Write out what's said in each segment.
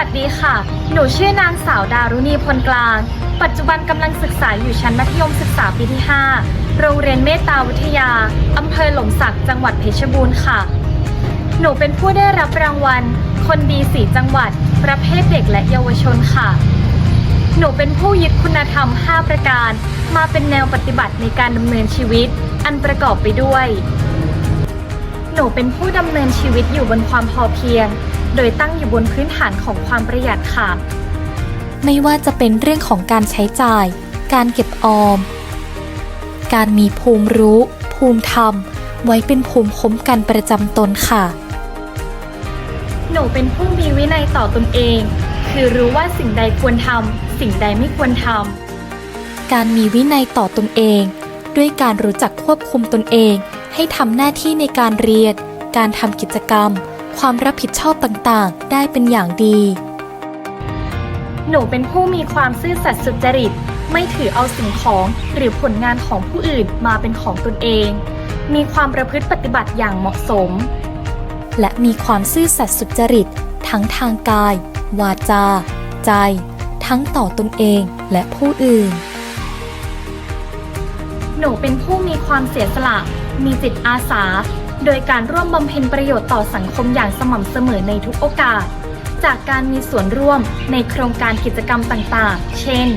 ัสดีค่ะ หนูชื่อนางสาวดารุณีพลกลาง ปัจจุบันกำลังศึกษาอยู่ชั้นมัธยมศึกษาปีที่ 5 โรงเรียนเมตตาวิทยา อำเภอหล่มสัก จังหวัดเพชรบูรณ์ค่ะ หนูเป็นผู้ได้รับรางวัล คนดีสีจังหวัด ประเภทเด็กและเยาวชนค่ะ หนูเป็นผู้ยึดคุณธรรม 5 ประการ มาเป็นแนวปฏิบัติในการดำเนินชีวิต อันประกอบไปด้วย หนูเป็นผู้ดำเนินชีวิตอยู่บนความพอเพียง โดยตั้งอยู่บนพื้นฐานของความประหยัดค่ะ ไม่ว่าจะเป็นเรื่องของการใช้จ่าย การเก็บออม การมีภูมิรู้ ภูมิธรรม ไว้เป็นภูมิคุ้มกันประจำตนค่ะ หนูเป็นผู้มีวินัยต่อตนเอง คือรู้ว่าสิ่งใดควรทำสิ่งใดไม่ควรทการมีวินัยต่อตนเอง ด้วยการรู้จักควบคุมตนเอง ให้ทำหน้าที่ในการเรียนการทำกิจกรรม ความรับผิดชอบต่างๆ ได้เป็นอย่างดีำหนูเป็นผู้มีความซื่อสัตย์สุจริต ไม่ถือเอาสิ่งของหรือผลงานของผู้อื่นมาเป็นของตนเอง มีความประพฤติปฏิบัติอย่างเหมาะสม และมีความซื่อสัตย์สุจริต ทั้งทางกาย วาจา ใจ ทั้งต่อตนเองและผู้อื่น หนูเป็นผู้มีความเสียสละ มีจิตอาสา โดยการร่วมบำเพ็ญประโยชน์ต่อสังคมอย่างสม่ำเสมอในทุกโอกาส จากการมีส่วนร่วมในโครงการกิจกรรมต่างๆ เช่น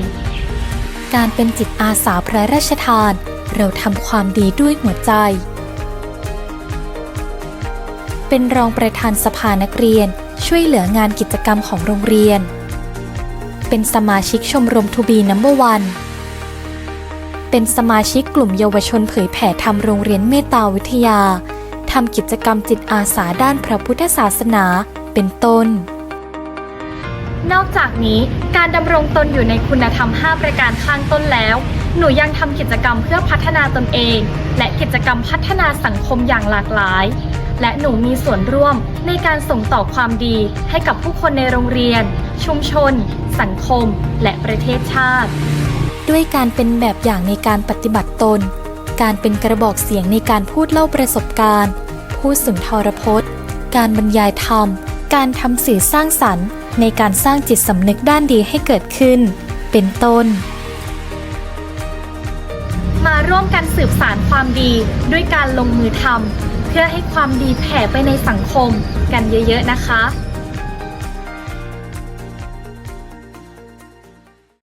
การเป็นจิตอาสาพระราชทาน เราทำความดีด้วยหัวใจ เป็นรองประธานสภานักเรียน ช่วยเหลืองานกิจกรรมของโรงเรียน เป็นสมาชิกชมรมทูบีนัมเบอร์วันเป็นสมาชิกกลุ่มเยาวชนเผยแผ่ธรรมโรงเรียนเมตตาวิทยา ทำกิจกรรมจิตอาสาด้านพระพุทธศาสนา เป็นต้น นอกจากนี้การดำรงตนอยู่ในคุณธรรม 5 ประการข้างต้นแล้ว หนูยังทำกิจกรรมเพื่อพัฒนาตนเอง และกิจกรรมพัฒนาสังคมอย่างหลากหลาย และหนูมีส่วนร่วมในการส่งต่อความดีให้กับผู้คนในโรงเรียน ชุมชน สังคม และประเทศชาติ ด้วยการเป็นแบบอย่างในการปฏิบัติตน การเป็นกระบอกเสียงในการพูดเล่าประสบการณ์ พูดสุนทรพจน์ การบรรยายธรรม การทำสื่อสร้างสรรค์ ในการสร้างจิตสำนึกด้านดีให้เกิดขึ้น เป็นต้น มาร่วมกันสืบสารความดีด้วยการลงมือทำเพื่อให้ความดีแผ่ไปในสังคมกันเยอะๆนะคะ